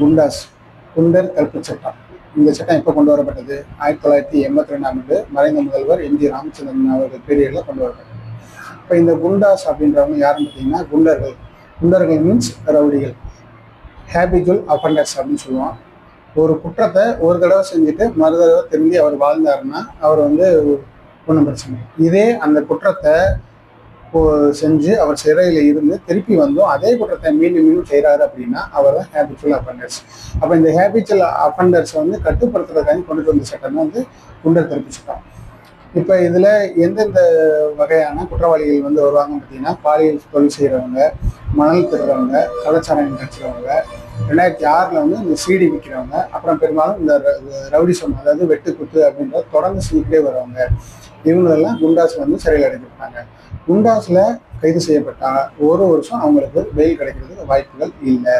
குண்டாஸ் குண்டர் தடுப்பு சட்டம். இந்த சட்டம் எப்போ கொண்டு வரப்பட்டது? ஆயிரத்தி தொள்ளாயிரத்தி எண்பத்தி ரெண்டாம் ஆண்டு மறைந்த முதல்வர் எம். ஜி ராமச்சந்திரன் அவர்கள் பீரியடில் கொண்டு வரப்பட்டது. இப்போ இந்த குண்டாஸ் அப்படின்றவங்க யாருன்னு பார்த்தீங்கன்னா குண்டர்கள். குண்டர்கள் மீன்ஸ் ரவுடிகள். ஹேபிஜுவல் அஃபண்டர்ஸ் அப்படின்னு சொல்லுவோம் ஒரு குற்றத்தை ஒரு தடவை செஞ்சுட்டு மறு தடவை திரும்பி அவர் வாழ்ந்தாருன்னா அவர் வந்து ஒன்றும் பிரச்சனை. இதே அந்த குற்றத்தை செஞ்சு அவர் சிறையில் இருந்து திருப்பி வந்தும். அதே குற்றத்தை மீண்டும் மீண்டும் செய்கிறாரு அப்படின்னா அவர் தான் ஹேபிச்சுவல் அஃபண்டர்ஸ் அப்போ இந்த ஹேபிச்சுவல் அஃபண்டர்ஸ் வந்து கட்டுப்படுத்துறதுக்காக கொண்டு வந்த சட்டம் வந்து குண்டர் திருப்பி சட்டம். இப்போ இதில் எந்தெந்த வகையான குற்றவாளிகள் வந்து வருவாங்க பார்த்தீங்கன்னா பாலியல் தொழில் செய்கிறவங்க மணல் திருறவங்க கலாச்சாரம் கட்சிறவங்க ரெண்டாயிரத்தி ஆறில் வந்து இந்த சீடி விற்கிறவங்க அப்புறம் பெரும்பாலும் இந்த ரவுடிசம் அதாவது வெட்டு குத்து அப்படின்ற தொடர்ந்து செஞ்சுக்கிட்டே வருவாங்க. இவங்களெல்லாம் குண்டாஸ் வந்து சிறையில் அடைக்கப்பட்டாங்க குண்டாஸில் கைது செய்யப்பட்டா ஒரு வருஷம் அவங்களுக்கு வெயில் கிடைக்கிறதுக்கு வாய்ப்புகள் இல்லை.